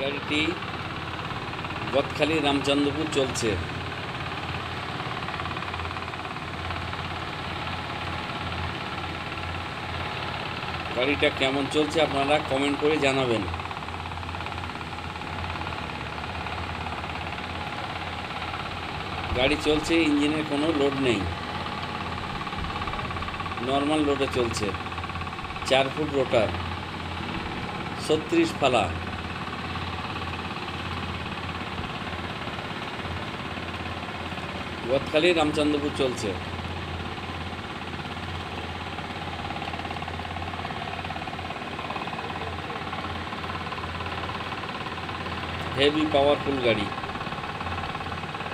গাড়িটি বতখালি রামচন্দ্রপুর চলছে। গাড়িটা কেমন চলছে আপনারা কমেন্ট করে জানাবেন। গাড়ি চলছে, ইঞ্জিনের কোনো লোড নেই। নর্মাল লোডে চলছে। চার ফুট রোটার ছত্রিশ ফালা। গতকালই রামচন্দ্রপুর চলছে। হেভি পাওয়ারফুল গাড়ি।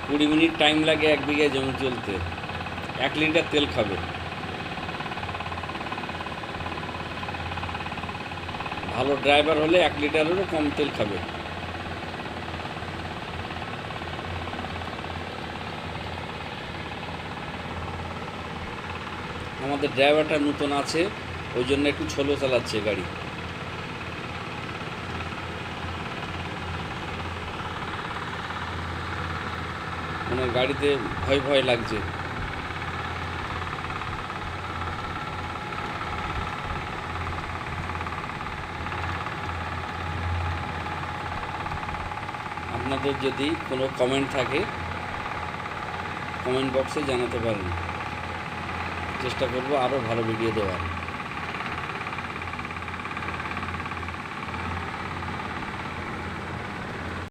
কুড়ি মিনিট টাইম লাগে এক বিঘা জমি চলতে। এক লিটার তেল খাবে। ভালো ড্রাইভার হলে এক লিটারেরও কম তেল খাবে। আমাদের ড্রাইভারটা নতুন আছে, ওই জন্য একটু ছোলো চালাচ্ছে গাড়ি। মানে গাড়িতে ভয় ভয় লাগছে। আপনাদের যদি কোনো কমেন্ট থাকে কমেন্ট বক্সে জানাতে পারেন। চেষ্টা করব আরও ভালো ভিডিও দেওয়ার।